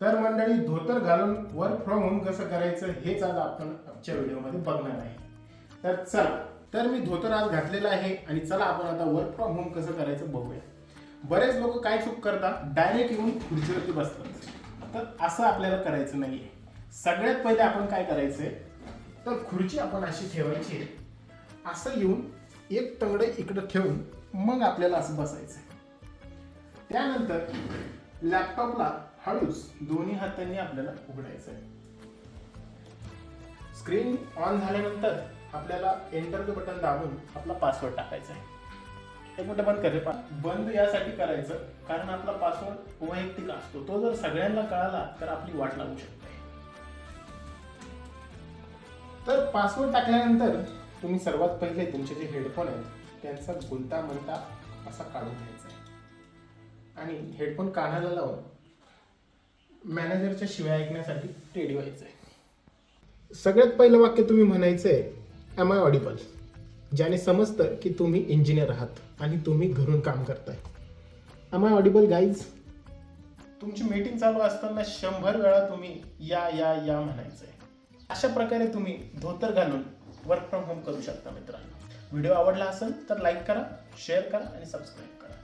तर मंडळी धोतर घालून वर्क फ्रॉम होम कसं करायचं हेच आज आपण आजच्या व्हिडिओमध्ये बघणार आहे. तर चला तर मी धोतर आज घातलेलं आहे आणि चला आपण आता वर्क फ्रॉम होम कसं करायचं बघूया. बरेच लोक काय चूक करतात? डायरेक्ट येऊन खुर्चीवरती बसतात. तर असं आपल्याला करायचं नाही सगळ्यात पहिले आपण काय करायचंय? तर खुर्ची आपण अशी ठेवायची आहे. असं येऊन एक तंगडे इकडं ठेवून मग आपल्याला असं बसायचं त्यानंतर लॅपटॉपला हळूच दोन्ही हातांनी आपल्याला उघडायचं आहे स्क्रीन ऑन झाल्यानंतर आपल्याला एंटरचं बटन दाबून आपला पासवर्ड टाकायचा आहे एक मिनिट बंद करे बंद यासाठी करायचं कारण आपला पासवर्ड वैयक्तिक असतो. तो जर सगळ्यांना कळाला तर आपली वाट लागू शकते. तर पासवर्ड टाकल्यानंतर तुम्ही सर्वात पहिले तुमचे जे हेडफोन आहेत त्यांचा गुंता म्हणता असा काढून घ्यायचा आहे. आणि हेडफोन कानाला लावून मॅनेजरच्या शिवाय ऐकण्यासाठी रेडी व्हायचं आहे सगळ्यात पहिलं वाक्य तुम्ही म्हणायचं आहे एम आय ऑडिबल ज्याने समजतं की तुम्ही इंजिनियर आहात आणि तुम्ही घरून काम करताय. एम आय ऑडिबल गाईज तुमची मीटिंग चालू असताना शंभर वेळा तुम्ही या या या म्हणायचं आहे अशा प्रकारे तुम्ही धोतर घालून वर्क फ्रॉम होम करू शकता मित्रांनो. व्हिडिओ आवडला असेल तर लाईक करा शेअर करा आणि सबस्क्राईब करा.